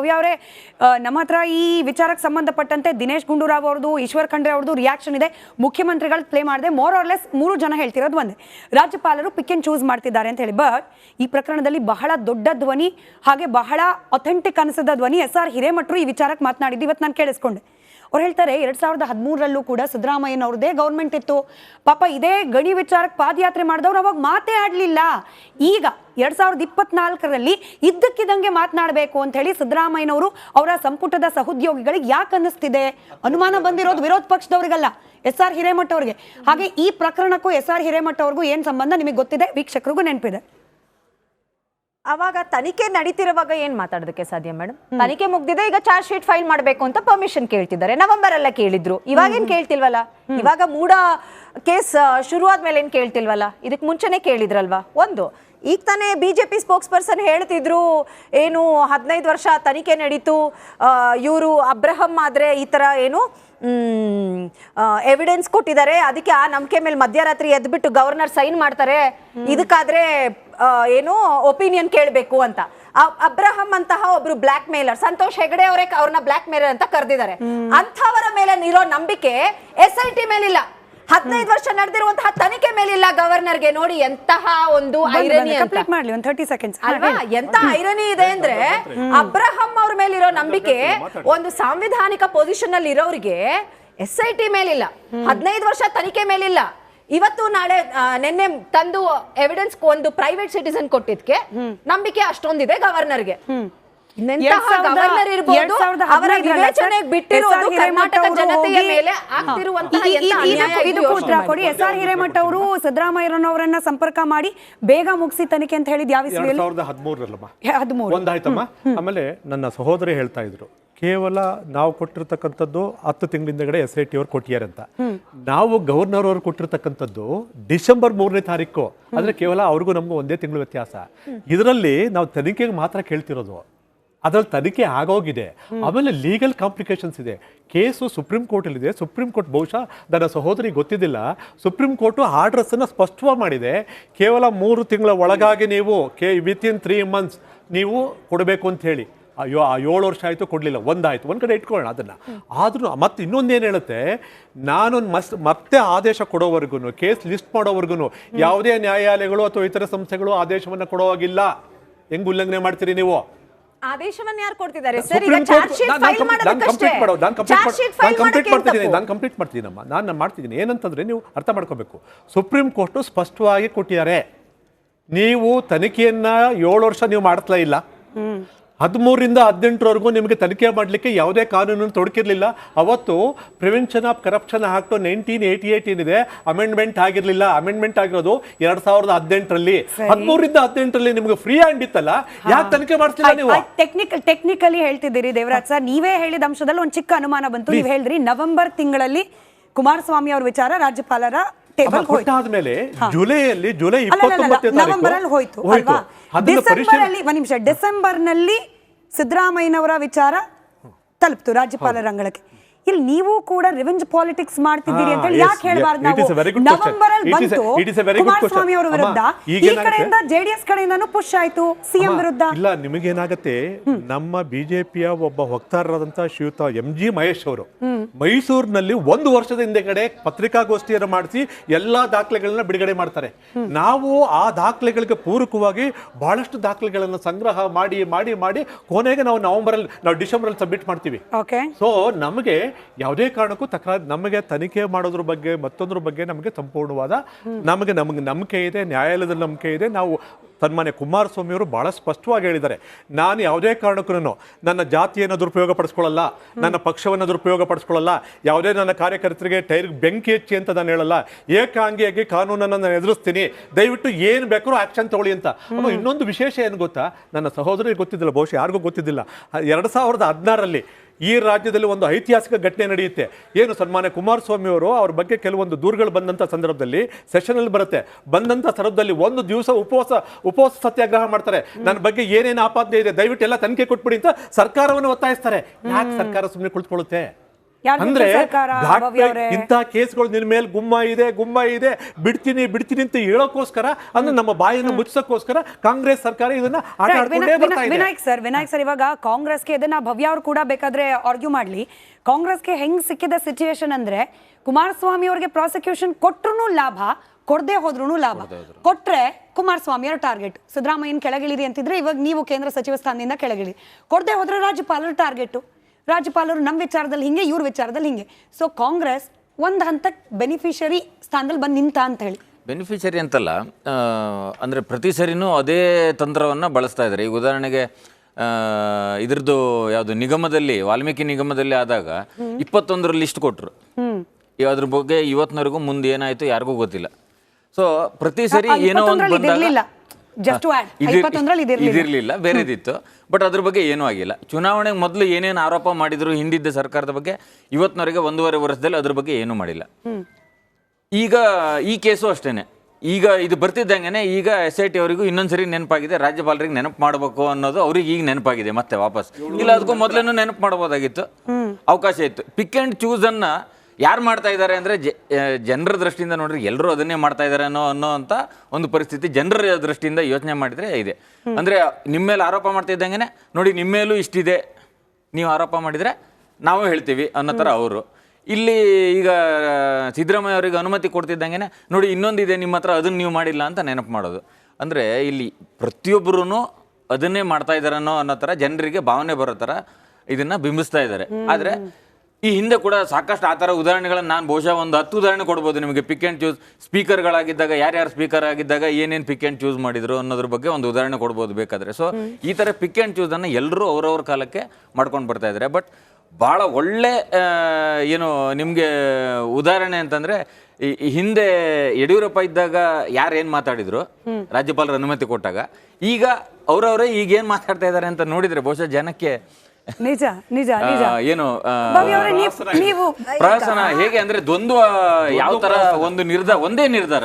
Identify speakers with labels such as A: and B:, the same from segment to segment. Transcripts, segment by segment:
A: ಭವ್ಯ ಅವರೇ ನಮ್ಮ ಹತ್ರ ಈ ವಿಚಾರಕ್ಕೆ ಸಂಬಂಧಪಟ್ಟಂತೆ ದಿನೇಶ್ ಗುಂಡೂರಾವ್ ಅವ್ರದ್ದು, ಈಶ್ವರ್ ಖಂಡ್ರೆ ಅವ್ರದ್ದು ರಿಯಾಕ್ಷನ್ ಇದೆ. ಮುಖ್ಯಮಂತ್ರಿಗಳು ಪ್ಲೇ ಮಾಡಿದೆ ಮೋರ್ ಆರ್ ಲೆಸ್ ಮೂರು ಜನ ಹೇಳ್ತಿರೋದು ಒಂದೇ. ರಾಜ್ಯಪಾಲರು ಪಿಕ್ ಅಂಡ್ ಚೂಸ್ ಮಾಡ್ತಿದ್ದಾರೆ ಅಂತ ಹೇಳಿ. ಬಟ್ ಈ ಪ್ರಕರಣದಲ್ಲಿ ಬಹಳ ದೊಡ್ಡ ಧ್ವನಿ, ಹಾಗೆ ಬಹಳ ಅಥೆಂಟಿಕ್ ಅನಿಸಿದ ಧ್ವನಿ ಎಸ್ ಆರ್ ಹಿರೇಮಠರು ಈ ವಿಚಾರಕ್ಕೆ ಮಾತನಾಡಿದ್ದು. ಇವತ್ತು ನಾನು ಕೇಳಿಸ್ಕೊಂಡೆ. ಅವ್ರು ಹೇಳ್ತಾರೆ, ಎರಡ್ ಸಾವಿರದ ಹದಿಮೂರರಲ್ಲೂ ಕೂಡ ಸಿದ್ದರಾಮಯ್ಯನವ್ರದೇ ಗೌರ್ಮೆಂಟ್ ಇತ್ತು. ಪಾಪ ಇದೇ ಗಣಿ ವಿಚಾರಕ್ಕೆ ಪಾದಯಾತ್ರೆ ಮಾಡಿದವ್ರು ಅವಾಗ ಮಾತೇ ಆಡಲಿಲ್ಲ. ಈಗ ಎರಡ್ ಸಾವಿರದ ಇಪ್ಪತ್ನಾಲ್ಕರಲ್ಲಿ ಇದ್ದಕ್ಕಿದ್ದಂಗೆ ಮಾತನಾಡಬೇಕು ಅಂತ ಹೇಳಿ ಸಿದ್ದರಾಮಯ್ಯನವರು ಅವರ ಸಂಪುಟದ ಸಹೋದ್ಯೋಗಿಗಳಿಗೆ ಯಾಕೆ ಅನ್ನಿಸ್ತಿದೆ? ಅನುಮಾನ ಬಂದಿರೋದು ವಿರೋಧ ಪಕ್ಷದವ್ರಿಗಲ್ಲ, ಎಸ್ ಆರ್ ಹಿರೇಮಠ ಅವ್ರಿಗೆ ಹಾಗೆ ಈ ಪ್ರಕರಣಕ್ಕೂ ಎಸ್ ಆರ್ ಹಿರೇಮಠ ಅವ್ರಿಗೂ ಏನು ಸಂಬಂಧ ನಿಮಗೆ ಗೊತ್ತಿದೆ? ವೀಕ್ಷಕರಿಗೂ ನೆನಪಿದೆ.
B: ಅವಾಗ ತನಿಖೆ ನಡೀತಿರುವಾಗ ಏನ್ ಮಾತಾಡೋದಕ್ಕೆ ಸಾಧ್ಯ ಮೇಡಮ್ ತನಿಖೆ ಮುಗ್ದಿದೆ ಈಗ ಚಾರ್ಜ್ ಶೀಟ್ ಫೈಲ್ ಮಾಡಬೇಕು ಅಂತ ಪರ್ಮಿಷನ್ ಕೇಳ್ತಿದ್ದಾರೆ. ನವೆಂಬರ್ ಎಲ್ಲ ಕೇಳಿದ್ರು. ಇವಾಗ ಏನ್ ಕೇಳ್ತಿಲ್ವಲ್ಲ? ಇವಾಗ ಮೂಡ ಕೇಸ್ ಶುರು ಆದ್ಮೇಲೆ ಏನ್ ಕೇಳ್ತಿಲ್ವಲ್ಲ? ಇದಕ್ ಮುಂಚೆನೆ ಕೇಳಿದ್ರಲ್ವಾ? ಒಂದು. ಈಗ ತಾನೇ ಬಿಜೆಪಿ ಸ್ಪೋಕ್ಸ್ ಪರ್ಸನ್ ಹೇಳ್ತಿದ್ರು ಏನು ಹದಿನೈದು ವರ್ಷ ತನಿಖೆ ನಡೀತು ಇವರು ಅಬ್ರಹಂ ಆದ್ರೆ ಈ ತರ ಏನು ಎವಿಡೆನ್ಸ್ ಕೊಟ್ಟಿದ್ದಾರೆ. ಅದಕ್ಕೆ ಆ ನಂಬಿಕೆ ಮೇಲೆ ಮಧ್ಯರಾತ್ರಿ ಎದ್ಬಿಟ್ಟು ಗವರ್ನರ್ ಸೈನ್ ಮಾಡ್ತಾರೆ. ಇದಕ್ಕಾದ್ರೆ ಏನು ಒಪಿನಿಯನ್ ಕೇಳಬೇಕು ಅಂತ. ಅಬ್ರಹಂ ಅಂತಹ ಒಬ್ರು ಬ್ಲಾಕ್ ಮೇಲರ್ ಸಂತೋಷ್ ಹೆಗಡೆ ಅವರೇ ಅವ್ರನ್ನ ಬ್ಲಾಕ್ ಮೇಲರ್ ಅಂತ ಕರೆದಿದ್ದಾರೆ. ಅಂಥವರ ಮೇಲೆ ಇರೋ ನಂಬಿಕೆ ಎಸ್ ಐ ಟಿ ಮೇಲಿಲ್ಲ. ಹದಿನೈದು ವರ್ಷ ನಡೆದಿರುವಂತಹ ತನಿಖೆ ಮೇಲಿಲ್ಲ ಗವರ್ನರ್ಗೆ. ನೋಡಿ ಎಂತಹ ಒಂದು ಐರನಿ ಮಾಡಲಿ
A: ಕಂಪ್ಲೀಟ್ ಮಾಡ್ಲಿ ಒಂದು ತರ್ಟಿ ಸೆಕೆಂಡ್ಸ್
B: ಅಲ್ವಾ? ಎಂತ ಐರನಿ ಇದೆ ಅಂದ್ರೆ ಅಬ್ರಹಂ ಅವ್ರ ಮೇಲಿರೋ ನಂಬಿಕೆ ಒಂದು ಸಾಂವಿಧಾನಿಕ ಪೊಸಿಷನ್ ಅಲ್ಲಿ ಇರೋರಿಗೆ ಎಸ್ ಐ ಟಿ ಮೇಲಿಲ್ಲ. ಹದಿನೈದು ವರ್ಷ ತನಿಖೆ ಮೇಲಿಲ್ಲ. ಇವತ್ತು ನಾಳೆ ನಿನ್ನೆ ತಂದು ಎವಿಡೆನ್ಸ್ ಒಂದು ಪ್ರೈವೇಟ್ ಸಿಟಿಸನ್ ಕೊಟ್ಟಿದ್ಕೆ. ನಂಬಿಕೆ ಅಷ್ಟೊಂದಿದೆ ಗವರ್ನರ್ಗೆ. ಗವರ್ನರ್ ಇರಬಹುದು ಅವರ ವಿವೇಚನೆಗೆ ಬಿಟ್ಟಿರೋದು ಕರ್ನಾಟಕ ಜನತೆಯ ಮೇಲೆ ಆಗ್ತಿರುವಂತಹ ಎಂತ ಅನ್ಯಾಯ ಇದು
A: ಉತ್ತರ ಕೊಡಿ. ಎಸ್ ಆರ್ ಹಿರೇಮಠ ಅವರು ಸಿದ್ದರಾಮಯ್ಯನವರನ್ನ ಸಂಪರ್ಕ ಮಾಡಿ ಬೇಗ ಮುಗಿಸಿ ತನಿಖೆ ಅಂತ ಹೇಳಿದ್ ಯಾವ ಇಸ್ವಿಯಲ್ಲಿ
C: ಸಾವಿರದ ಹದಿಮೂರರಲ್ಲಮ್ಮ?
A: ಹದಿಮೂರು.
C: ಒಂದಾಯ್ತಮ್ಮ ಆಮೇಲೆ ನನ್ನ ಸಹೋದರಿ ಹೇಳ್ತಾ ಇದ್ರು ಕೇವಲ ನಾವು ಕೊಟ್ಟಿರ್ತಕ್ಕಂಥದ್ದು ಹತ್ತು ತಿಂಗಳಿಂದಗಡೆ ಎಸ್ ಐ ಟಿ ಅವ್ರು ಕೊಟ್ಟಿದ್ದಾರೆ ಅಂತ. ನಾವು ಗವರ್ನರ್ ಅವರು ಕೊಟ್ಟಿರ್ತಕ್ಕಂಥದ್ದು ಡಿಸೆಂಬರ್ ಮೂರನೇ ತಾರೀಕು. ಅಂದ್ರೆ ಕೇವಲ ಅವ್ರಿಗೂ ನಮಗೂ ಒಂದೇ ತಿಂಗಳು ವ್ಯತ್ಯಾಸ. ಇದರಲ್ಲಿ ನಾವು ತನಿಖೆಗೆ ಮಾತ್ರ ಕೇಳ್ತಿರೋದು. ಅದ್ರಲ್ಲಿ ತನಿಖೆ ಆಗೋಗಿದೆ. ಆಮೇಲೆ ಲೀಗಲ್ ಕಾಂಪ್ಲಿಕೇಶನ್ಸ್ ಇದೆ. ಕೇಸು ಸುಪ್ರೀಂ ಕೋರ್ಟಲ್ಲಿದೆ ಸುಪ್ರೀಂ ಕೋರ್ಟ್ ಬಹುಶಃ ನನ್ನ ಸಹೋದರಿ ಗೊತ್ತಿದ್ದಿಲ್ಲ. ಸುಪ್ರೀಂ ಕೋರ್ಟು ಆರ್ಡರ್ಸ್ ಅನ್ನ ಸ್ಪಷ್ಟವಾಗಿ ಮಾಡಿದೆ. ಕೇವಲ ಮೂರು ತಿಂಗಳ ಒಳಗಾಗಿ ನೀವು ಕೆ ವಿತ್ ಇನ್ ತ್ರೀ ಮಂತ್ಸ್ ನೀವು ಕೊಡಬೇಕು ಅಂತ ಹೇಳಿ. ಅಯ್ಯೋ ಆ ಏಳು ವರ್ಷ ಆಯಿತು ಕೊಡಲಿಲ್ಲ. ಒಂದಾಯಿತು. ಒಂದು ಕಡೆ ಇಟ್ಕೊಳ್ಳೋಣ ಅದನ್ನು. ಆದರೂ ಮತ್ತೆ ಇನ್ನೊಂದೇನು ಹೇಳುತ್ತೆ? ನಾನು ಮಸ್ ಮತ್ತೆ ಆದೇಶ ಕೊಡೋವರೆಗೂ ಕೇಸ್ ಲಿಸ್ಟ್ ಮಾಡೋವರೆಗೂ ಯಾವುದೇ ನ್ಯಾಯಾಲಯಗಳು ಅಥವಾ ಇತರ ಸಂಸ್ಥೆಗಳು ಆದೇಶವನ್ನು ಕೊಡೋವಾಗಿಲ್ಲ ಹೆಂಗ್ ಉಲ್ಲಂಘನೆ ಮಾಡ್ತೀರಿ ನೀವು?
B: ಆದೇಶವನ್ನ ಯಾರು ಕೊಡ್ತಿದ್ದಾರೆ? ಸರ್ ಈಗ ಚಾರ್ಜ್ ಶೀಟ್
C: ನಾನು
B: ಫೈಲ್
C: ನಾನು
B: ಮಾಡೋದಕ್ಕಷ್ಟೇ.
C: ಕಂಪ್ಲೀಟ್ ಮಾಡೋ ನಾನು ಕಂಪ್ಲೀಟ್
B: ಚಾರ್ಜ್ ಶೀಟ್ ಫೈಲ್ ಮಾಡೋಕೆ
C: ಮಾಡ್ತಿದ್ದೀನಿ ನಾನು ಕಂಪ್ಲೀಟ್ ಮಾಡ್ತೀನಮ್ಮ ನಾನು ಮಾಡ್ತಿದ್ದೀನಿ. ಏನಂತಂದ್ರೆ ನೀವು ಅರ್ಥ ಮಾಡ್ಕೋಬೇಕು. ಸುಪ್ರೀಂ ಕೋರ್ಟ್ ಸ್ಪಷ್ಟವಾಗಿ ಕೊಟ್ಟಿದ್ದಾರೆ. ನೀವು ತನಿಖೆಯನ್ನ ಏಳು ವರ್ಷ ನೀವು ಮಾಡ್ತಾ ಇಲ್ಲ. ಹದಿಮೂರರಿಂದ ಹದಿನೆಂಟರವರೆಗೂ ನಿಮಗೆ ತನಿಖೆ ಮಾಡಲಿಕ್ಕೆ ಯಾವುದೇ ಕಾನೂನನ್ನು ತೊಡಕಿರಲಿಲ್ಲ. ಅವತ್ತು prevention of corruption act nineteen eighty eight ಏನಿದೆ ಅಮೆಂಡ್ಮೆಂಟ್ ಆಗಿರಲಿಲ್ಲ. ಅಮೆಂಡ್ಮೆಂಟ್ ಆಗಿರೋದು ಎರಡ್ ಸಾವಿರದ ಹದಿನೆಂಟರಲ್ಲಿ. ಹದಿಮೂರರಿಂದ ಹದಿನೆಂಟರಲ್ಲಿ ನಿಮಗೆ ಫ್ರೀ ಹ್ಯಾಂಡ್ ಇತ್ತಲ್ಲ? ಯಾಕೆ ತನಿಖೆ ಮಾಡ್ತಿಲ್ಲ ನೀವು?
A: ಟೆಕ್ನಿಕಲ್ ಟೆಕ್ನಿಕಲಿ ಹೇಳ್ತಿದ್ದೀರಿ ದೇವರಾಜ್ ಸರ್. ನೀವೇ ಹೇಳಿದ ಅಂಶದಲ್ಲಿ ಒಂದು ಚಿಕ್ಕ ಅನುಮಾನ ಬಂತು. ನೀವು ಹೇಳಿದ್ರಿ ನವೆಂಬರ್ ತಿಂಗಳಲ್ಲಿ ಕುಮಾರಸ್ವಾಮಿ ಅವ್ರ ವಿಚಾರ ರಾಜ್ಯಪಾಲರ ಟೇಬಲ್
C: ಕೊಟ್ಟಾದ್ಮೇಲೆ ಜುಲೈಯಲ್ಲಿ ಜುಲೈ
A: ನವೆಂಬರ್ ಅಲ್ಲಿ ಹೋಯ್ತು ಅಲ್ವಾ? ಡಿಸೆಂಬರ್ ಅಲ್ಲಿ ಒಂದ್ ನಿಮಿಷ ಡಿಸೆಂಬರ್ನಲ್ಲಿ ಸಿದ್ದರಾಮಯ್ಯನವರ ವಿಚಾರ ತಲುಪ್ತು ರಾಜ್ಯಪಾಲರ ಅಂಗಳಕ್ಕೆ. ಇಲ್ಲಿ ನೀವು ಕೂಡ ರಿವೆಂಜ್ ಪಾಲಿಟಿಕ್ಸ್ ಮಾಡ್ತಿದ್ದೀರಿ ಅಂತ ಹೇಳಿ ಯಾಕೆ ಹೇಳಬಾರ್ದು
C: question.
A: ನವೆಂಬರ್ ಅಲ್ಲಿ ಬಂತು. ಕುಮಾರಸ್ವಾಮಿ ಅವರ ವಿರುದ್ಧ. ಈ
C: ಏನಾಗುತ್ತೆ?
A: ಕಡೆಯಿಂದ ಜೆಡಿಎಸ್ ಕಡೆಯಿಂದನೂ ಪುಷ್ ಆಯ್ತು ಸಿಎಂ ವಿರುದ್ಧ.
C: ಇಲ್ಲ ನಿಮಗೇನಾಗತ್ತೆ ನಮ್ಮ ಬಿಜೆಪಿಯ ಒಬ್ಬ ವಕ್ತಾರರಾದಂತ ಶ್ರೀಯುತ ಎಂ ಜಿ ಮಹೇಶ್ ಅವರು ಮೈಸೂರಿನಲ್ಲಿ ಒಂದು ವರ್ಷದ ಹಿಂದೆ ಕಡೆ ಪತ್ರಿಕಾಗೋಷ್ಠಿಯನ್ನು ಮಾಡಿಸಿ ಎಲ್ಲಾ ದಾಖಲೆಗಳನ್ನ ಬಿಡುಗಡೆ ಮಾಡ್ತಾರೆ. ನಾವು ಆ ದಾಖಲೆಗಳಿಗೆ ಪೂರಕವಾಗಿ ಬಹಳಷ್ಟು ದಾಖಲೆಗಳನ್ನ ಸಂಗ್ರಹ ಮಾಡಿ ಮಾಡಿ ಮಾಡಿ ಕೊನೆಗೆ ನಾವು ನವೆಂಬರ್ ಅಲ್ಲಿ ನಾವು ಡಿಸೆಂಬರ್ ಅಲ್ಲಿ ಸಬ್ಮಿಟ್ ಮಾಡ್ತೀವಿ.
A: ಓಕೆ
C: ಸೊ ನಮಗೆ ಯಾವುದೇ ಕಾರಣಕ್ಕೂ ತಕರಾರು ನಮಗೆ ತನಿಖೆ ಮಾಡೋದ್ರ ಬಗ್ಗೆ ಮತ್ತೊಂದ್ರ ಬಗ್ಗೆ ನಮಗೆ ಸಂಪೂರ್ಣವಾದ ನಮಗೆ ನಮಗೆ ನಂಬಿಕೆ ಇದೆ, ನ್ಯಾಯಾಲಯದಲ್ಲಿ ನಂಬಿಕೆ ಇದೆ. ನಾವು ಸನ್ಮಾನ್ಯ ಕುಮಾರಸ್ವಾಮಿ ಅವರು ಬಹಳ ಸ್ಪಷ್ಟವಾಗಿ ಹೇಳಿದ್ದಾರೆ ನಾನು ಯಾವುದೇ ಕಾರಣಕ್ಕೂ ನನ್ನ ಜಾತಿಯನ್ನು ದುರುಪಯೋಗ ಪಡಿಸ್ಕೊಳ್ಳಲ್ಲ ನನ್ನ ಪಕ್ಷವನ್ನು ದುರುಪಯೋಗ ಪಡಿಸ್ಕೊಳ್ಳಲ್ಲ ಯಾವುದೇ ನನ್ನ ಕಾರ್ಯಕರ್ತರಿಗೆ ಟೈರ್ ಬೆಂಕಿ ಹೆಚ್ಚಿ ಅಂತ ನಾನು ಹೇಳಲ್ಲ ಏಕಾಂಗಿಯಾಗಿ ಕಾನೂನನ್ನು ನಾನು ಎದುರಿಸ್ತೀನಿ ದಯವಿಟ್ಟು ಏನು ಬೇಕಾದ್ರೂ ಆಕ್ಷನ್ ತಗೊಳ್ಳಿ ಅಂತ. ಅಮ್ಮ, ಇನ್ನೊಂದು ವಿಶೇಷ ಏನು ಗೊತ್ತಾ? ನನ್ನ ಸಹೋದರಿಗೆ ಗೊತ್ತಿದ್ದಿಲ್ಲ ಬಹುಶಃ ಯಾರಿಗೂ ಗೊತ್ತಿದ್ದಿಲ್ಲ. ಎರಡು ಸಾವಿರದ ಹದಿನಾರರಲ್ಲಿ ಈ ರಾಜ್ಯದಲ್ಲಿ ಒಂದು ಐತಿಹಾಸಿಕ ಘಟನೆ ನಡೆಯುತ್ತೆ. ಏನು ಸನ್ಮಾನ್ಯ ಕುಮಾರಸ್ವಾಮಿ ಅವರು ಅವ್ರ ಬಗ್ಗೆ ಕೆಲವೊಂದು ದೂರುಗಳು ಬಂದಂಥ ಸಂದರ್ಭದಲ್ಲಿ ಸೆಷನಲ್ಲಿ ಬರುತ್ತೆ. ಬಂದಂಥ ಸಂದರ್ಭದಲ್ಲಿ ಒಂದು ದಿವಸ ಉಪವಾಸ ಉಪವಾಸ ಸತ್ಯಾಗ್ರಹ ಮಾಡ್ತಾರೆ. ನನ್ನ ಬಗ್ಗೆ ಏನೇನು ಆಪಾದನೆ ಇದೆ, ದಯವಿಟ್ಟು ಎಲ್ಲ ತನಿಖೆ ಕೊಟ್ಬಿಡಿ ಅಂತ ಸರ್ಕಾರವನ್ನು ಒತ್ತಾಯಿಸ್ತಾರೆ. ಯಾಕೆ ಸರ್ಕಾರ ಸುಮ್ಮನೆ ಕುಳಿತುಕೊಳ್ಳುತ್ತೆ? ಅಂದ್ರೆ ಇಂತಹ ಕೇಸ್ಗಳು ನಿನ್ ಮೇಲೆ ಗುಮ್ಮ ಇದೆ ಗುಮ್ಮ ಇದೆ ಬಿಡ್ತೀನಿ ಬಿಡ್ತೀನಿ ಅಂತ ಹೇಳೋಕೋಸ್ಕರ ಅಂದ್ರೆ ನಮ್ಮ ಬಾಯನ್ನು ಮುಚ್ಚೋಕ್ಕೋಸ್ಕರ ಕಾಂಗ್ರೆಸ್ ಸರ್ಕಾರ ಇದನ್ನ
A: ವಿನಾಯಕ್ ಸರ್ ವಿನಾಯಕ್ ಸರ್ ಇವಾಗ ಕಾಂಗ್ರೆಸ್ಗೆ ಇದನ್ನ ಭವ್ಯ ಅವ್ರು ಕೂಡ ಬೇಕಾದ್ರೆ ಆರ್ಗ್ಯೂ ಮಾಡ್ಲಿ. ಕಾಂಗ್ರೆಸ್ಗೆ ಹೆಂಗ್ ಸಿಕ್ಕಿದ ಸಿಚುಯೇಷನ್ ಅಂದ್ರೆ ಕುಮಾರಸ್ವಾಮಿ ಅವ್ರಿಗೆ ಪ್ರಾಸಿಕ್ಯೂಷನ್ ಕೊಟ್ರು ಲಾಭ ಕೊಡದೆ ಹೋದ್ರು ಲಾಭ. ಕೊಟ್ರೆ ಕುಮಾರಸ್ವಾಮಿ ಅವ್ರ ಟಾರ್ಗೆಟ್ ಸಿದ್ದರಾಮಯ್ಯನ ಕೆಳಗಿಳಿರಿ ಅಂತಿದ್ರೆ ಇವಾಗ ನೀವು ಕೇಂದ್ರ ಸಚಿವ ಸ್ಥಾನದಿಂದ ಕೆಳಗಿಳಿ. ಕೊಡದೆ ಹೋದ್ರೆ ರಾಜ್ಯಪಾಲರ ಟಾರ್ಗೆಟ್ ರಾಜ್ಯಪಾಲರು ನಮ್ಮ ವಿಚಾರದಲ್ಲಿ ಹಿಂಗೆ ಇವ್ರ ವಿಚಾರದಲ್ಲಿ ಹಿಂಗೆ. ಸೊ ಕಾಂಗ್ರೆಸ್ ಒಂದು ಹಂತಕ್ಕೆ ಬೆನಿಫಿಷರಿ ಸ್ಥಾನದಲ್ಲಿ ಬಂದು ನಿಂತ ಅಂತ ಹೇಳಿ.
D: ಬೆನಿಫಿಷರಿ ಅಂತಲ್ಲ ಅಂದರೆ ಅಂದ್ರೆ ಪ್ರತಿ ಸರಿನೂ ಅದೇ ತಂತ್ರವನ್ನು ಬಳಸ್ತಾ ಇದ್ದಾರೆ. ಈಗ ಉದಾಹರಣೆಗೆ ಆ, ಇದ್ರದ್ದು ಯಾವುದು ನಿಗಮದಲ್ಲಿ ವಾಲ್ಮೀಕಿ ನಿಗಮದಲ್ಲಿ ಆದಾಗ ಇಪ್ಪತ್ತೊಂದರ ಲಿಸ್ಟ್ ಕೊಟ್ಟರು ಅದ್ರ ಬಗ್ಗೆ ಇವತ್ತಿನವರೆಗೂ ಮುಂದೆ ಏನಾಯ್ತು ಯಾರಿಗೂ ಗೊತ್ತಿಲ್ಲ. ಸೊ ಪ್ರತಿ ಸರಿ ಏನೋ ಒಂದು
A: ಇದಿರ್ಲಿಲ್ಲ.
D: ಬೇರೆದಿತ್ತು. ಬಟ್ ಅದ್ರ ಬಗ್ಗೆ ಏನೂ ಆಗಿಲ್ಲ. ಚುನಾವಣೆಗೆ ಮೊದಲು ಏನೇನು ಆರೋಪ ಮಾಡಿದ್ರು ಹಿಂದಿದ್ದ ಸರ್ಕಾರದ ಬಗ್ಗೆ ಇವತ್ತಿನವರೆಗೆ ಒಂದೂವರೆ ವರ್ಷದಲ್ಲಿ ಅದ್ರ ಬಗ್ಗೆ ಏನೂ ಮಾಡಿಲ್ಲ. ಈಗ ಈ ಕೇಸು ಅಷ್ಟೇನೆ. ಈಗ ಇದು ಬರ್ತಿದ್ದಂಗೆನೆ ಈಗ ಎಸ್ ಐ ಟಿ ಅವರಿಗೂ ಇನ್ನೊಂದ್ಸರಿ ನೆನಪಾಗಿದೆ. ರಾಜ್ಯಪಾಲರಿಗೆ ನೆನಪು ಮಾಡಬೇಕು ಅನ್ನೋದು ಅವ್ರಿಗೆ ಈಗ ನೆನಪಾಗಿದೆ ಮತ್ತೆ ವಾಪಸ್. ಇಲ್ಲ ಅದಕ್ಕೂ ಮೊದಲೇನು ನೆನಪು ಮಾಡಬಹುದಾಗಿತ್ತು ಅವಕಾಶ ಇತ್ತು. ಪಿಕ್ ಅಂಡ್ ಚೂಸ್ ಅನ್ನ ಯಾರು ಮಾಡ್ತಾ ಇದ್ದಾರೆ ಅಂದ್ರೆ ಜನರ ದೃಷ್ಟಿಯಿಂದ ನೋಡಿದ್ರೆ ಎಲ್ಲರೂ ಅದನ್ನೇ ಮಾಡ್ತಾ ಇದ್ದಾರೆ ಅನ್ನೋ ಅನ್ನೋ ಅಂತ ಒಂದು ಪರಿಸ್ಥಿತಿ ಜನರ ದೃಷ್ಟಿಯಿಂದ ಯೋಚನೆ ಮಾಡಿದ್ರೆ ಇದೆ. ಅಂದ್ರೆ ನಿಮ್ಮ ಮೇಲೆ ಆರೋಪ ಮಾಡ್ತಾ ಇದ್ದಂಗೆ ನೋಡಿ ನಿಮ್ಮ ಮೇಲೂ ಇಷ್ಟಿದೆ ನೀವು ಆರೋಪ ಮಾಡಿದ್ರೆ ನಾವು ಹೇಳ್ತೀವಿ ಅನ್ನೋ ಥರ ಅವರು. ಇಲ್ಲಿ ಈಗ ಸಿದ್ದರಾಮಯ್ಯ ಅವರಿಗೆ ಅನುಮತಿ ಕೊಡ್ತಿದ್ದಂಗೆ ನೋಡಿ ಇನ್ನೊಂದಿದೆ ನಿಮ್ಮ ಹತ್ರ ಅದನ್ನ ನೀವು ಮಾಡಿಲ್ಲ ಅಂತ ನೆನಪು ಮಾಡೋದು. ಅಂದರೆ ಇಲ್ಲಿ ಪ್ರತಿಯೊಬ್ಬರೂ ಅದನ್ನೇ ಮಾಡ್ತಾ ಇದ್ದಾರನ್ನೋ ಅನ್ನೋ ಥರ ಜನರಿಗೆ ಭಾವನೆ ಬರೋ ಥರ ಇದನ್ನ ಬಿಂಬಿಸ್ತಾ ಇದ್ದಾರೆ ಆದರೆ ಈ ಹಿಂದೆ ಕೂಡ ಸಾಕಷ್ಟು ಆ ಥರ ಉದಾಹರಣೆಗಳನ್ನು ನಾನು ಬಹುಶಃ ಒಂದು ಹತ್ತು ಉದಾಹರಣೆ ಕೊಡ್ಬೋದು ನಿಮಗೆ ಪಿಕ್ ಆ್ಯಂಡ್ ಚೂಸ್ ಸ್ಪೀಕರ್ಗಳಾಗಿದ್ದಾಗ ಯಾರ್ಯಾರು ಸ್ಪೀಕರ್ ಆಗಿದ್ದಾಗ ಏನೇನು ಪಿಕ್ ಆ್ಯಂಡ್ ಚೂಸ್ ಮಾಡಿದ್ರು ಅನ್ನೋದ್ರ ಬಗ್ಗೆ ಒಂದು ಉದಾಹರಣೆ ಕೊಡ್ಬೋದು ಬೇಕಾದ್ರೆ. ಸೊ ಈ ಥರ ಪಿಕ್ ಆ್ಯಂಡ್ ಚೂಸನ್ನು ಎಲ್ಲರೂ ಅವ್ರವ್ರ ಕಾಲಕ್ಕೆ ಮಾಡ್ಕೊಂಡು ಬರ್ತಾ ಇದ್ದಾರೆ ಬಟ್ ಭಾಳ ಒಳ್ಳೆ ಏನು ನಿಮಗೆ ಉದಾಹರಣೆ ಅಂತಂದ್ರೆ ಈ ಹಿಂದೆ ಯಡಿಯೂರಪ್ಪ ಇದ್ದಾಗ ಯಾರು ಏನು ಮಾತಾಡಿದ್ರು? ರಾಜ್ಯಪಾಲರ ಅನುಮತಿ ಕೊಟ್ಟಾಗ. ಈಗ ಅವರವರೇ ಈಗ ಏನು ಮಾತಾಡ್ತಾ ಇದ್ದಾರೆ ಅಂತ ನೋಡಿದ್ರೆ ಬಹುಶಃ ಜನಕ್ಕೆ
A: ನಿಜ ನಿಜ ನಿಜ.
D: ಆ, ಏನು ಆ,
A: ಭವ್ಯ ಅವರೇ ನೀವು
D: ಪ್ರಹಸನ ಹೇಗೆ ಅಂದ್ರೆ ದ್ವಂದ್ವ ಯಾವ ತರ ಒಂದು ನಿರ್ಧಾರ ಒಂದೇ ನಿರ್ಧಾರ.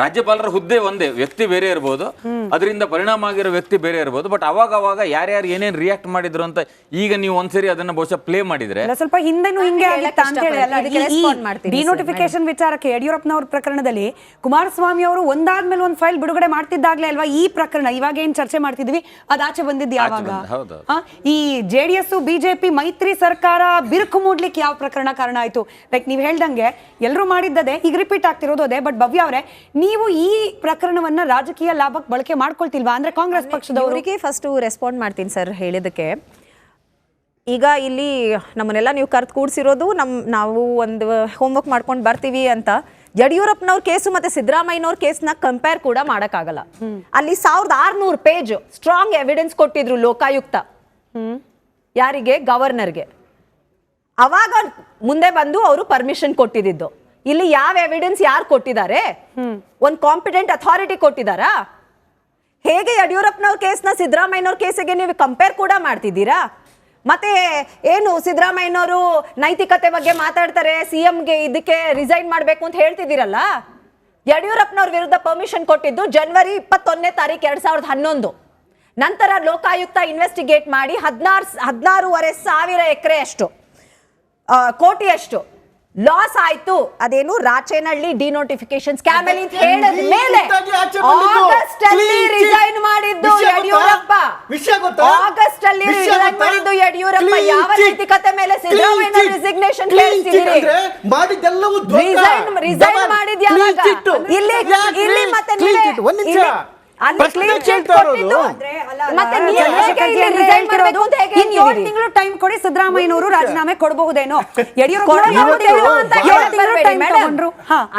D: ರಾಜ್ಯಪಾಲರ ಹುದ್ದೆ ಒಂದೇ ವ್ಯಕ್ತಿ ಬೇರೆ ಇರಬಹುದು ಅದರಿಂದ ಪರಿಣಾಮ ಆಗಿರೋ ವ್ಯಕ್ತಿ ಬೇರೆ ಇರಬಹುದು ಬಟ್ ಅವಾಗ ಅವಾಗ ಯಾರ್ಯಾರು ಏನೇನ್ ರಿಯಾಕ್ಟ್ ಮಾಡಿದ್ರು ಅಂತ ಈಗ ನೀವು ಒಂದ್ಸರಿ ಅದನ್ನ ಬಹುಶಃ ಪ್ಲೇ ಮಾಡಿದ್ರೆ
A: ಅಲ್ಲ, ಸ್ವಲ್ಪ ಹಿಂದೆನೂ ಹಿಂಗೆ
B: ನಾನು
A: ಆಗಿತ್ತ ಅಂತ ಹೇಳಿ ಅಲ್ಲ
B: ಇದಕ್ಕೆ respond ಮಾಡ್ತೀನಿ sir,
A: ಡಿನೋಟಿಫಿಕೇಶನ್ ವಿಚಾರಕ್ಕೆ ಯಡಿಯೂರಪ್ಪನವ್ರ ಪ್ರಕರಣದಲ್ಲಿ ಕುಮಾರಸ್ವಾಮಿ ಅವರು ಒಂದಾದ್ಮೇಲೆ ಒಂದು ಫೈಲ್ ಬಿಡುಗಡೆ ಮಾಡ್ತಿದ್ದಾಗ್ಲೇ ಅಲ್ವಾ ಈ ಪ್ರಕರಣ? ಇವಾಗ ಏನ್ ಚರ್ಚೆ ಮಾಡ್ತಿದ್ವಿ? ಅದಾಚೆ ಆಚೆ ಬಂದಿದ್ದು ಯಾವಾಗ?
D: ಬಂದ್- ಹೌದು.
A: ಆ, ಈ ಜೆಡಿಎಸ್ ಬಿಜೆಪಿ ಮೈತ್ರಿ ಸರ್ಕಾರ ಬಿರುಕು ಮೂಡ್ಲಿಕ್ಕೆ ಯಾವ ಪ್ರಕರಣ ಕಾರಣ ಆಯ್ತು? ಲೈಕ್ ನೀವು ಹೇಳ್ದಂಗೆ ಎಲ್ಲರೂ ಮಾಡಿದ್ದದೇ ಈಗ ರಿಪೀಟ್ ಆಗ್ತಿರೋದು ಅದೇ ಬಟ್ ಭವ್ಯ ಅವರೇ ನೀವು ಈ ಪ್ರಕರಣವನ್ನ ರಾಜಕೀಯ ಲಾಭಕ್ಕೆ ಬಳಕೆ ಮಾಡ್ಕೊಳ್ತಿಲ್ವಾ? ಅಂದ್ರೆ ಕಾಂಗ್ರೆಸ್ ಪಕ್ಷದವರು
B: ಅವರಿಗೆ ಫಸ್ಟ್ ರೆಸ್ಪಾಂಡ್ ಮಾಡ್ತೀನಿ ಸರ್ ಹೇಳಿದಕ್ಕೆ ಈಗ ಇಲ್ಲಿ ನಮ್ಮನ್ನೆಲ್ಲ ನೀವು ಕರ್ತ್ ಕೂಡ್ಸಿರೋದು ನಮ್ ನಾವು ಒಂದು ಹೋಮ್ವರ್ಕ್ ಮಾಡ್ಕೊಂಡು ಬರ್ತೀವಿ ಅಂತ ಯಡಿಯೂರಪ್ಪನವ್ರ ಕೇಸು ಮತ್ತೆ ಸಿದ್ದರಾಮಯ್ಯನವ್ರ ಕೇಸ್ನ ಕಂಪೇರ್ ಕೂಡ ಮಾಡೋಕ್ಕಾಗಲ್ಲ. ಅಲ್ಲಿ ಸಾವಿರದ ಆರ್ನೂರು ಪೇಜ್ ಸ್ಟ್ರಾಂಗ್ ಎವಿಡೆನ್ಸ್ ಕೊಟ್ಟಿದ್ರು ಲೋಕಾಯುಕ್ತ. ಯಾರಿಗೆ? ಗವರ್ನರ್ಗೆ. ಅವಾಗ ಮುಂದೆ ಬಂದು ಅವರು ಪರ್ಮಿಷನ್ ಕೊಟ್ಟಿದ್ದು. ಇಲ್ಲಿ ಯಾವ ಎವಿಡೆನ್ಸ್ ಯಾರು ಕೊಟ್ಟಿದ್ದಾರೆ? ಒಂದು ಕಾಂಪಿಟೆಂಟ್ ಅಥಾರಿಟಿ ಕೊಟ್ಟಿದ್ದಾರಾ? ಹೇಗೆ ಯಡಿಯೂರಪ್ಪನವ್ರ ಕೇಸ್ನ ಸಿದ್ದರಾಮಯ್ಯನವ್ರ ಕೇಸಿಗೆ ನೀವು ಕಂಪೇರ್ ಕೂಡ ಮಾಡ್ತಿದ್ದೀರಾ? ಮತ್ತೆ ಏನು ಸಿದ್ದರಾಮಯ್ಯನವರು ನೈತಿಕತೆ ಬಗ್ಗೆ ಮಾತಾಡ್ತಾರೆ ಸಿ ಎಂಗೆ ಇದಕ್ಕೆ ರಿಸೈನ್ ಮಾಡಬೇಕು ಅಂತ ಹೇಳ್ತಿದ್ದೀರಲ್ಲ? ಯಡಿಯೂರಪ್ಪನವ್ರ ವಿರುದ್ಧ ಪರ್ಮಿಷನ್ ಕೊಟ್ಟಿದ್ದು ಜನವರಿ ಇಪ್ಪತ್ತೊಂದನೇ ತಾರೀಕು ಎರಡ್ ಸಾವಿರದ ಹನ್ನೊಂದು. ನಂತರ ಲೋಕಾಯುಕ್ತ ಇನ್ವೆಸ್ಟಿಗೇಟ್ ಮಾಡಿ ಹದಿನಾರು ಹದಿನಾರೂವರೆ ಸಾವಿರ ಎಕರೆ ಅಷ್ಟು ಕೋಟಿಯಷ್ಟು ಲಾಸ್ ಆಯ್ತು ಅದೇನು ರಾಚೇನಹಳ್ಳಿ ಡಿನೋಟಿಫಿಕೇಶನ್ ಸ್ಕ್ಯಾಮ್ ಅಲ್ಲಿ ಹೇಳಿದ ಮೇಲೆ ಆಗಸ್ಟ್ ಅಲ್ಲಿ. ರಿಸೈನ್ ಮಾಡಿದ್ದು? ಯಡಿಯೂರಪ್ಪ? ಆಗಸ್ಟ್ ಅಲ್ಲಿ ರಿಸೈನ್? ಮಾಡಿದ್ದು ಯಡಿಯೂರಪ್ಪ ಯಾವ. ನೈತಿಕತೆ ಮೇಲೆ Siddaramaiah. Resignation. Resign resign
E: Double.
B: ಮಾಡಿದ್
E: Clean
B: ಯಾವಾಗ
E: sheet.
B: ಇಲ್ಲಿ ಇಲ್ಲಿ ಮತ್ತೆ ಮತ್ತೆ
A: ತಿಂಗಳು ಟೈಮ್ ಕೊಡಿ ಸಿದ್ದರಾಮಯ್ಯನವರು ರಾಜೀನಾಮೆ ಕೊಡಬಹುದೇನೋ? ಯಡಿಯೂರಪ್ಪ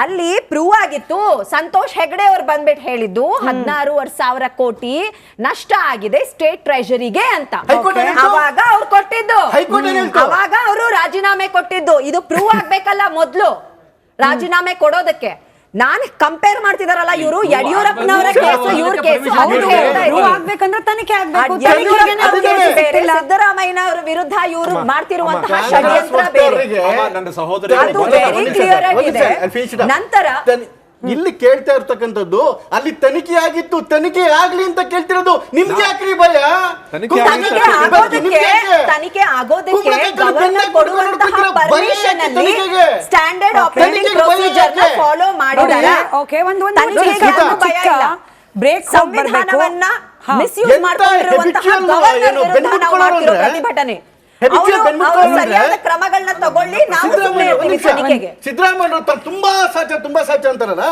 B: ಅಲ್ಲಿ ಪ್ರೂವ್ ಆಗಿತ್ತು. ಸಂತೋಷ್ ಹೆಗಡೆ ಅವ್ರು ಬಂದ್ಬಿಟ್ಟು ಹೇಳಿದ್ದು ಹದಿನಾರೂವರೆ ಸಾವಿರ ಕೋಟಿ ನಷ್ಟ ಆಗಿದೆ ಸ್ಟೇಟ್ ಟ್ರೆಜರಿಗೆ ಅಂತ? ಅವಾಗ ಅವ್ರು ಕೊಟ್ಟಿದ್ದು. ಅವಾಗ ಅವರು ರಾಜೀನಾಮೆ ಕೊಟ್ಟಿದ್ದು. ಇದು ಪ್ರೂವ್ ಆಗ್ಬೇಕಲ್ಲ ಮೊದ್ಲು. ರಾಜೀನಾಮೆ ಕೊಡೋದಕ್ಕೆ. ನಾನ್ ಕಂಪೇರ್ ಮಾಡ್ತಿದಾರಲ್ಲ ಇವರು ಯಡಿಯೂರಪ್ಪನವರ ಕೇಸು ಇವ್ರ ಕೇಸು ಅವ್ರು.
A: ಆಗ್ಬೇಕಂದ್ರೆ ತನಿಖೆ ಆಗ್ಬೇಕು.
B: ಸಿದ್ದರಾಮಯ್ಯನವರ ವಿರುದ್ಧ ಇವರು ಮಾಡ್ತಿರುವಂತಹ ಷಡ್ಯಂತ್ರ ಬೇರೆ. ನಂತರ
E: ಇಲ್ಲಿ ಕೇಳ್ತಾ ಇರ್ತಕ್ಕಂಥದ್ದು ಅಲ್ಲಿ ತನಿಖೆ ಆಗಿತ್ತು ತನಿಖೆ ಆಗ್ಲಿ ಅಂತ ಕೇಳ್ತಿರೋದು ನಿಮ್ಗೆ ಯಾಕ್ರಿ ಭಯ?
C: ತನಿಖೆ.
B: ಆಗೋದಕ್ಕೆ
E: ನಿಮ್ಗೆ
B: ತನಿಖೆ ಆಗೋದಕ್ಕೆ
E: ಕುಂಬಳಕಾಯಿ
B: ಗವರ್ನರ್ ಕೊಡುವಂತಹ
E: ಕೊಡುವಂತಹ
B: ಪರ್ಮಿಷನ್ ಅಲ್ಲಿ ಸ್ಟ್ಯಾಂಡರ್ಡ್
E: Okay.
B: ಆಪರೇಟಿಂಗ್
E: ಪ್ರೊಸೀಜರ್ನ
B: ಫಾಲೋ ಮಾಡಿದಾರ?
A: ಓಕೆ ಒಂದು ಒಂದು
B: ತನಿಖೆಗೆ ಭಯ ಇಲ್ಲ?
A: break
B: ಸಂವಿಧಾನವನ್ನ
A: ಹಾ.
B: ಮಿಸ್ಯೂಸ್
E: ಎಂತ
B: ಮಾಡ್ಕೊಂಡಿರುವಂತಹ
E: habitual
B: ಗವರ್ನರ್
E: ಏನು
B: ವಿರುದ್ಧ ನಾವು ಮಾಡ್ತಿರೋ ಪ್ರತಿಭಟನೆ. ಕ್ರಮಗಳನ್ನ ತಗೊಳ್ಳಿ
E: ಸಿದ್ದರಾಮಯ್ಯ ತುಂಬಾ ಸಾಧ್ಯ ತುಂಬಾ ಸಾಧ್ಯ ಅಂತಾರಲ್ಲ?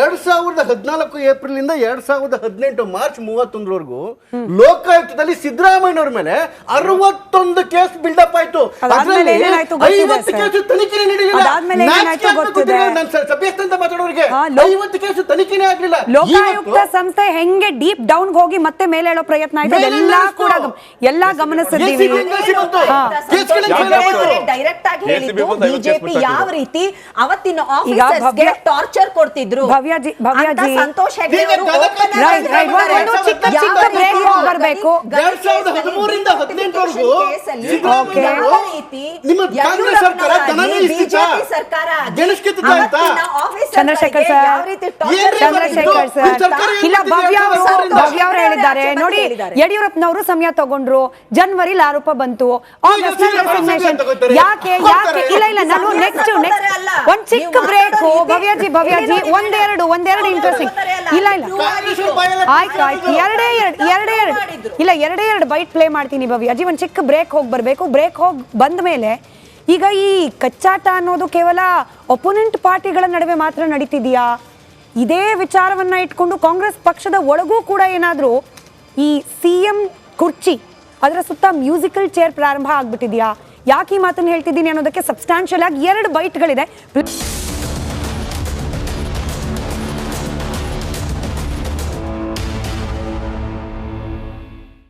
E: ಎರಡ್ ಸಾವಿರದ ಹದಿನಾಲ್ಕು ಏಪ್ರಿಲ್ ಇಂದ ಎರಡ್ ಸಾವಿರದ ಹದಿನೆಂಟು ಮಾರ್ಚ್ ಮೂವತ್ತೊಂದರವರೆಗೂ ಲೋಕಾಯುಕ್ತದಲ್ಲಿ ಸಿದ್ದರಾಮಯ್ಯನವ್ರ ಮೇಲೆ ಅರವತ್ತೊಂದು ಕೇಸ್ ಬಿಲ್ಡಪ್ ಆಯ್ತು. ಐವತ್ತು ಕೇಸ್ ತನಿಖೆನೇ ನಡೀಲಿಲ್ಲ
A: ಅದಾದ್ಮೇಲೆ ಏನೇನಾಯ್ತು ಗೊತ್ತಿದೆ.
E: ನಾನು ಸಭ್ಯಸ್ಥ ಅಂತ ಮಾತಾಡೋರಿಗೆ ಐವತ್ತು ಕೇಸ್ ತನಿಖೆನೇ ಆಗ್ಲಿಲ್ಲ.
A: ಲೋಕಾಯುಕ್ತ ಸಂಸ್ಥೆ ಹೆಂಗೆ ಡೀಪ್ ಡೌನ್ ಹೋಗಿ ಮತ್ತೆ ಮೇಲೆ ಹೇಳೋ ಪ್ರಯತ್ನ ಆಯ್ತು?
E: ಎಲ್ಲಾ
A: ಕೂಡ ಎಲ್ಲಾ ಗಮನಿಸಿದ್ದೀವಿ
B: ಡೈರೆಕ್ಟ್ ಆಗಿ ಹೇಳಿದ್ದು ಬಿಜೆಪಿ ಯಾವ ರೀತಿ ಅವತ್ತಿನ ಆಫೀಸರ್ಸ್ಗೆ ಟಾರ್ಚರ್ ಕೊಡ್ತಿದ್ರು.
A: ಭವ್ಯಾಜಿ ಭವ್ಯಾಜಿ
B: ಅಂತ ಸಂತೋಷ್ ಹೆಗ್ಡೆ ಅವರು
A: ಚಿಕ್ಕ ಚಿಕ್ಕ ಬರ್ಬೇಕು. ಚಂದ್ರಶೇಖರ್ ಸರ್. ಚಂದ್ರಶೇಖರ್ ಇಲ್ಲ ಭವ್ಯ ಅವರು ಭವ್ಯ ಅವರು ಹೇಳಿದ್ದಾರೆ. ನೋಡಿ. ಯಡಿಯೂರಪ್ಪನವರು ಸಮಯ ತಗೊಂಡ್ರು. ಜನವರಿ ಆರೋಪ ಬಂತು.
E: ಸೀದಾ
A: ಯಾಕೆ ಯಾಕೆ? ಇಲ್ಲ ಇಲ್ಲ ನಾನು ನೆಕ್ಸ್ಟ್ ನೆಕ್ಸ್ಟ್ ಒಂದ್ ಚಿಕ್ಕ ಬ್ರೇಕ್ ಭವ್ಯಜಿ ಭವ್ಯಜಿ ಒಂದೆರಡು ಒಂದೆರಡು ಇಂಟ್ರೆಸ್ಟಿಂಗ್ ಇಲ್ಲ ಇಲ್ಲ. ಆಯ್ತು ಆಯ್ತು. ಎರಡೇ ಎರಡು ಎರಡೇ ಎರಡು. ಇಲ್ಲ ಎರಡೇ ಎರಡು ಬೈಟ್ ಪ್ಲೇ ಮಾಡ್ತೀನಿ ಭವ್ಯಾಜಿ. ಒಂದು ಚಿಕ್ಕ ಬ್ರೇಕ್ ಹೋಗಿ ಬರಬೇಕು. ಬ್ರೇಕ್ ಹೋಗಿ ಬಂದ ಮೇಲೆ ಈಗ ಈ ಕಚ್ಚಾಟ ಅನ್ನೋದು ಕೇವಲ ಒಪೋನೆಂಟ್ ಪಾರ್ಟಿಗಳ ನಡುವೆ ಮಾತ್ರ ನಡೀತಿದೆಯಾ? ಇದೇ ವಿಚಾರವನ್ನ ಇಟ್ಕೊಂಡು ಕಾಂಗ್ರೆಸ್ ಪಕ್ಷದ ಒಳಗೂ ಕೂಡ ಏನಾದರೂ ಈ ಸಿ ಎಂ ಕುರ್ಚಿ ಅದರ ಸುತ್ತ ಮ್ಯೂಸಿಕಲ್ ಚೇರ್ ಪ್ರಾರಂಭ ಆಗ್ಬಿಟ್ಟಿದ್ಯಾ? ಯಾಕೆ ಈ ಮಾತನ್ನು ಹೇಳ್ತಿದ್ದೀನಿ ಅನ್ನೋದಕ್ಕೆ ಸಬ್ಸ್ಟಾನ್ಷಿಯಲ್ ಆಗಿ ಎರಡು ಬೈಟ್ಗಳಿದೆ